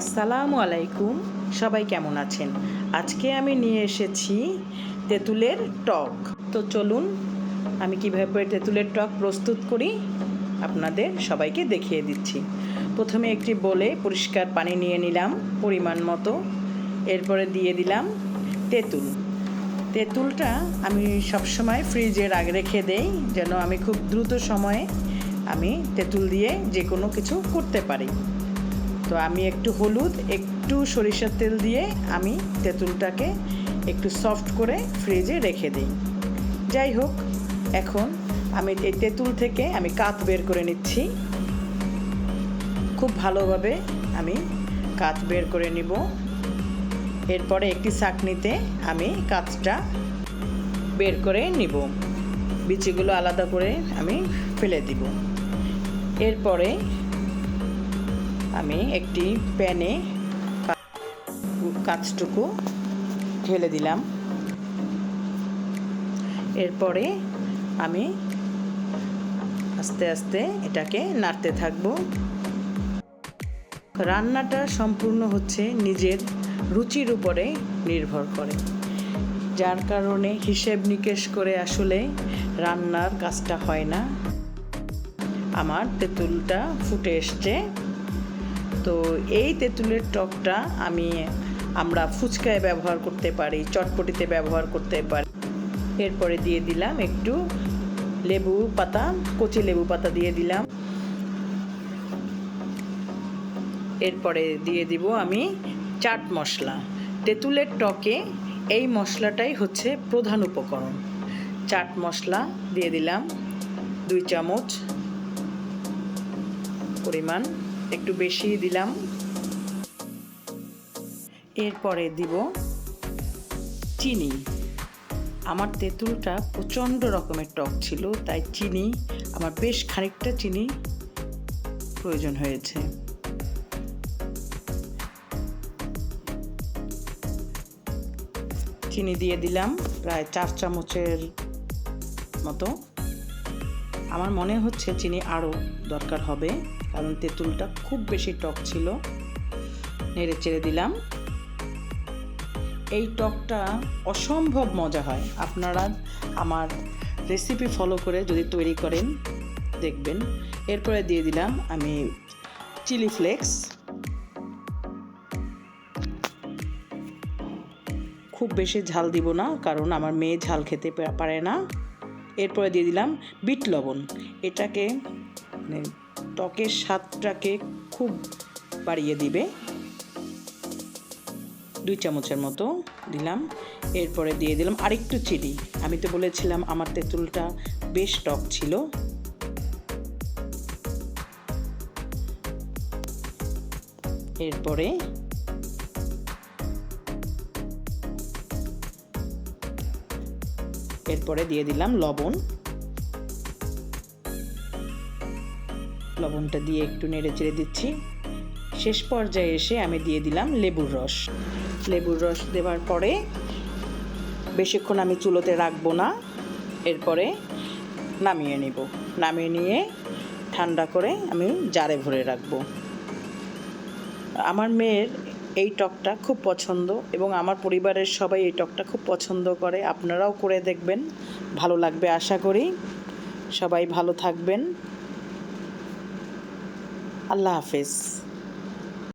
আসসালামু আলাইকুম, সবাই কেমন আছেন? আজকে আমি নিয়ে এসেছি তেঁতুলের টক। তো চলুন, আমি কীভাবে তেঁতুলের টক প্রস্তুত করি, আপনাদের সবাইকে দেখিয়ে দিচ্ছি। প্রথমে একটি বলে পরিষ্কার পানি নিয়ে নিলাম পরিমাণ মতো। এরপরে দিয়ে দিলাম তেঁতুল। তেঁতুলটা আমি সবসময় ফ্রিজের আগে রেখে দেই, যেন আমি খুব দ্রুত সময়ে আমি তেঁতুল দিয়ে যে কোনো কিছু করতে পারি। তো আমি একটু হলুদ, একটু সরিষার তেল দিয়ে আমি তেঁতুলটাকে একটু সফট করে ফ্রিজে রেখে দিই। যাই হোক, এখন আমি এই তেঁতুল থেকে আমি কাত বের করে নিচ্ছি। খুব ভালোভাবে আমি কাত বের করে নিব। এরপরে একটি চাকনিতে আমি কাঁচটা বের করে নিব। বিচিগুলো আলাদা করে আমি ফেলে দিব। এরপরে আমি একটি প্যানে কাঁচটুকু ঢেলে দিলাম। এরপরে আমি আস্তে আস্তে এটাকে নাড়তে থাকব। রান্নাটা সম্পূর্ণ হচ্ছে নিজের রুচির উপরে নির্ভর করে। যার কারণে হিসেব নিকেশ করে আসলে রান্নার কাজটা হয় না। আমার তেঁতুলটা ফুটে এসছে। তো এই তেঁতুলের টকটা আমি, আমরা ফুচকায় ব্যবহার করতে পারি, চটপটিতে ব্যবহার করতে পারি। এরপরে দিয়ে দিলাম একটু লেবু পাতা, কচি লেবু পাতা দিয়ে দিলাম। এরপরে দিয়ে দিব আমি চাট মশলা। তেঁতুলের টকে এই মশলাটাই হচ্ছে প্রধান উপকরণ। চাট মশলা দিয়ে দিলাম দুই চামচ পরিমাণ। একটু বেশি দিলাম। এরপরে দিব চিনি। আমার তেঁতুলটা প্রচণ্ড রকমের টক ছিল, তাই চিনি, আমার বেশ খানিকটা চিনি প্রয়োজন হয়েছে। চিনি দিয়ে দিলাম, প্রায় চার চামচের মতো। আমার মনে হচ্ছে চিনি আরও দরকার হবে, কারণ তেঁতুলটা খুব বেশি টক ছিল। নেড়ে চেড়ে দিলাম। এই টকটা অসম্ভব মজা হয়। আপনারা আমার রেসিপি ফলো করে যদি তৈরি করেন, দেখবেন। এরপরে দিয়ে দিলাম আমি চিলি ফ্লেক্স খুব বেশি ঝাল দিব না, কারণ আমার মেয়ে ঝাল খেতে পারে না। এরপরে দিয়ে দিলাম বিট লবণ। এটাকে মানে টকের স্বাদটাকে খুব বাড়িয়ে দিবে। দুই চামচের মতো দিলাম। এরপরে দিয়ে দিলাম আরেকটু চিনি। আমি তো বলেছিলাম আমার তেঁতুলটা বেশ টক ছিল। এরপরে এরপরে দিয়ে দিলাম লবণ। লবণটা দিয়ে একটু নেড়ে চেড়ে দিচ্ছি। শেষ পর্যায়ে এসে আমি দিয়ে দিলাম লেবুর রস। লেবুর রস দেওয়ার পরে বেশিক্ষণ আমি চুলোতে রাখব না। এরপরে নামিয়ে নিব। নামিয়ে নিয়ে ঠান্ডা করে আমি জারে ভরে রাখব। আমার মেয়ের এই টকটা খুব পছন্দ এবং আমার পরিবারের সবাই এই টকটা খুব পছন্দ করে। আপনারাও করে দেখবেন। ভালো লাগবে আশা করি। সবাই ভালো থাকবেন। আল্লাহ হাফেজ।